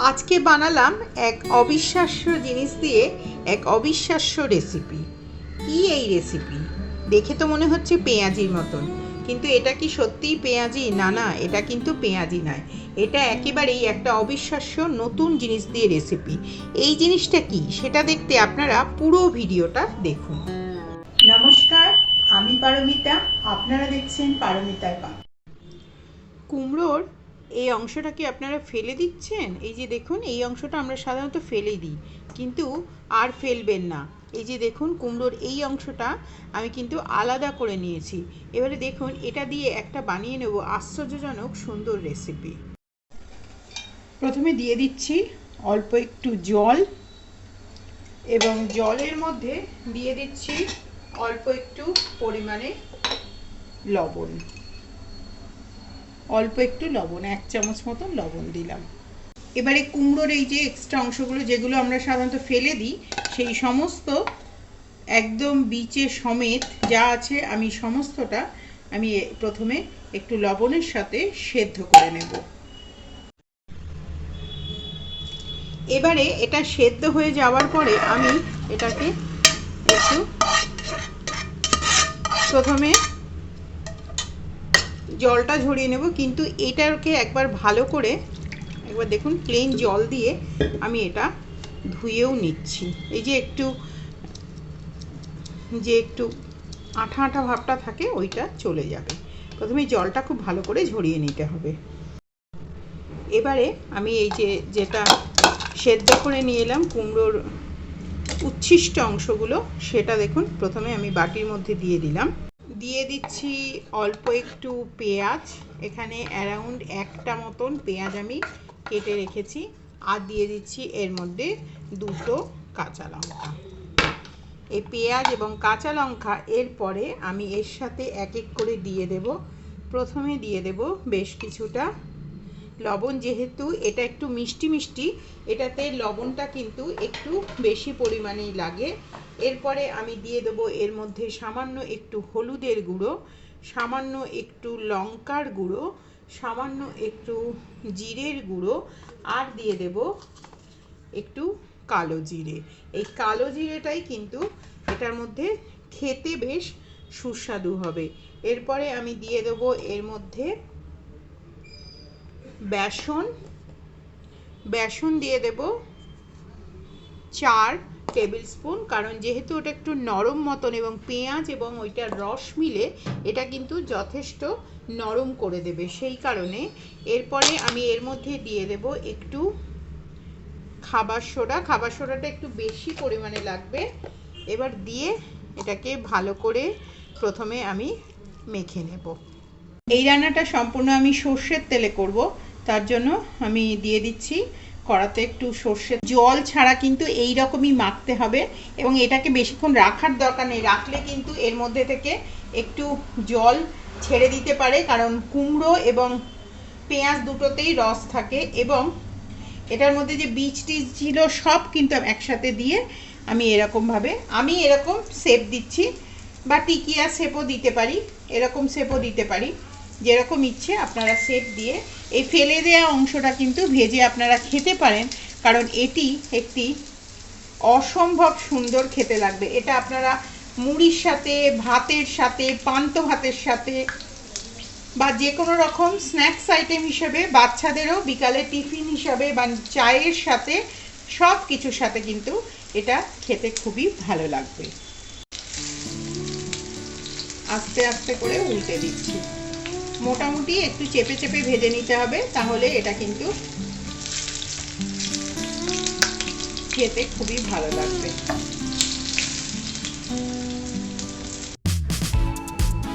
আজকে বানালাম এক অবিশ্বাস্য জিনিস দিয়ে এক অবিশ্বাস্য রেসিপি কি এই রেসিপি দেখে তো মনে হচ্ছে পেঁয়াজির মতন। কিন্তু এটা কি সত্যিই পেঁয়াজি? না না এটা কিন্তু পেঁয়াজি নয়। এটা একেবারেই একটা অবিশ্বাস্য নতুন জিনিস দিয়ে রেসিপি এই জিনিসটা কি? সেটা দেখতে আপনারা পুরো ভিডিওটা দেখুন। নমস্কার আমি পারমিতা। আপনারা দেখছেন পারমিতার পা কুমড়োর এই অংশটা কি আপনারা ফেলে দিচ্ছেন? এই যে দেখুন, এই অংশটা আমরা সাধারণত ফেলে দিই। কিন্তু আর ফেলবেন না। এই যে দেখুন, কুমড়োর এই অংশটা আমি কিন্তু আলাদা করে নিয়েছি। এবারে দেখুন, এটা দিয়ে একটা বানিয়ে নেব আশ্চর্যজনক সুন্দর রেসিপি প্রথমে দিয়ে দিচ্ছি অল্প একটু জল এবং জলের মধ্যে দিয়ে দিচ্ছি অল্প একটু পরিমাণে লবণ। অল্প একটু লবণ, এক চামচ মতন লবণ দিলাম। এবারে কুমড়োর এই যে এক্সট্রা অংশগুলো, যেগুলো আমরা সাধারণত ফেলে দিই, সেই সমস্ত একদম বিচে সমেত যা আছে, আমি সমস্তটা আমি প্রথমে একটু লবণের সাথে সেদ্ধ করে নেব। এবারে এটা সেদ্ধ হয়ে যাওয়ার পরে আমি এটাকে একটু প্রথমে জলটা ঝরিয়ে নেব, কিন্তু এটাকে একবার ভালো করে একবার দেখুন প্লেন জল দিয়ে আমি এটা ধুয়েও নিচ্ছি। এই যে একটু যে একটু আঠা আঠা ভাবটা থাকে, ওইটা চলে যাবে। প্রথমে জলটা খুব ভালো করে ঝরিয়ে নিতে হবে। এবারে আমি এই যে, যেটা সেদ্ধ করে নিয়ে এলাম, কুমড়োর উচ্ছিষ্ট অংশগুলো, সেটা দেখুন, প্রথমে আমি বাটির মধ্যে দিয়ে দিলাম। দিয়ে দিচ্ছি অল্প একটু পেঁয়াজ। এখানে অ্যারাউন্ড একটা মতন পেঁয়াজ আমি কেটে রেখেছি। আর দিয়ে দিচ্ছি এর মধ্যে দুটো কাঁচা লঙ্কা। এই পেঁয়াজ এবং কাঁচা লঙ্কা এরপরে আমি এর সাথে এক এক করে দিয়ে দেব। প্রথমে দিয়ে দেব বেশ কিছুটা লবণ। যেহেতু এটা একটু মিষ্টি মিষ্টি, এটাতে লবণটা কিন্তু একটু বেশি পরিমাণেই লাগে। এরপরে আমি দিয়ে দেবো এর মধ্যে সামান্য একটু হলুদের গুঁড়ো, সামান্য একটু লঙ্কার গুঁড়ো, সামান্য একটু জিরের গুঁড়ো, আর দিয়ে দেব একটু কালো জিরে। এই কালো জিরেটাই কিন্তু এটার মধ্যে খেতে বেশ সুস্বাদু হবে। এরপরে আমি দিয়ে দেবো এর মধ্যে বেসন। বেসন দিয়ে দেব চার টেবিল স্পুন কারণ যেহেতু ওটা একটু নরম মতন এবং পেঁয়াজ এবং ওইটার রস মিলে, এটা কিন্তু যথেষ্ট নরম করে দেবে। সেই কারণে এরপরে আমি এর মধ্যে দিয়ে দেব একটু খাবার সোডা। খাবার সোডাটা একটু বেশি পরিমাণে লাগবে। এবার দিয়ে এটাকে ভালো করে প্রথমে আমি মেখে নেব। এই রান্নাটা সম্পূর্ণ আমি সর্ষের তেলে করব। তার জন্য আমি দিয়ে দিচ্ছি কড়াতে একটু সর্ষের জল ছাড়া কিন্তু এই রকমই মাখতে হবে এবং এটাকে বেশিক্ষণ রাখার দরকার নেই। রাখলে কিন্তু এর মধ্যে থেকে একটু জল ছেড়ে দিতে পারে, কারণ কুমড়ো এবং পেঁয়াজ দুটোতেই রস থাকে এবং এটার মধ্যে যে বীজ টিজ ছিল সব কিন্তু একসাথে দিয়ে আমি এরকমভাবে, আমি এরকম শেপ দিচ্ছি বা টিকিয়া শেপও দিতে পারি, এরকম শেপও দিতে পারি। যেরকম ইচ্ছে আপনারা শেপ দিয়ে এই ফেলে দেওয়া অংশটা কিন্তু ভেজে আপনারা খেতে পারেন, কারণ এটি একটি অসম্ভব সুন্দর খেতে লাগবে। এটা আপনারা মুড়ির সাথে, ভাতের সাথে, পান্ত ভাতের সাথে বা যে কোনো রকম স্ন্যাক্স আইটেম হিসেবে, বাচ্চাদেরও বিকালে টিফিন হিসাবে বা চায়ের সাথে সব কিছুর সাথে কিন্তু এটা খেতে খুবই ভালো লাগবে। আস্তে আস্তে করে উল্টে দিচ্ছি। মোটামুটি একটু চেপে চেপে ভেজে নিতে হবে, তাহলে এটা কিন্তু খেতে খুবই ভালো লাগবে।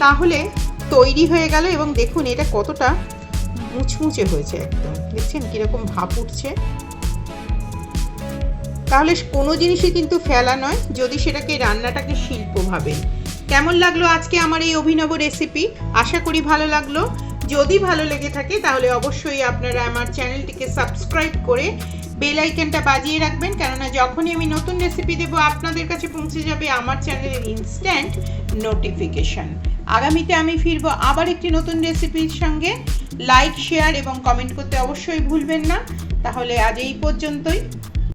তাহলে তৈরি হয়ে গেল এবং দেখুন এটা কতটা মুচমুচে হয়েছে একদম। দেখছেন কীরকম ভাপ উঠছে। তাহলে কোনো জিনিসই কিন্তু ফেলা নয়, যদি সেটাকে রান্নাটাকে শিল্প ভাবেন কেমন লাগল আজকে আমার এই অভিনব রেসিপি আশা করি ভালো লাগল। যদি ভালো লেগে থাকে, তাহলে অবশ্যই আপনারা আমার চ্যানেলটিকে সাবস্ক্রাইব করে বেল আইকনটা বাজিয়ে রাখবেন। কেননা যখনই আমি নতুন রেসিপি দেব, আপনাদের কাছে পৌঁছে যাবে আমার চ্যানেলের ইনস্ট্যান্ট নোটিফিকেশন আগামীতে আমি ফিরবো আবার একটি নতুন রেসিপির সঙ্গে। লাইক শেয়ার এবং কমেন্ট করতে অবশ্যই ভুলবেন না। তাহলে আজ এই পর্যন্তই।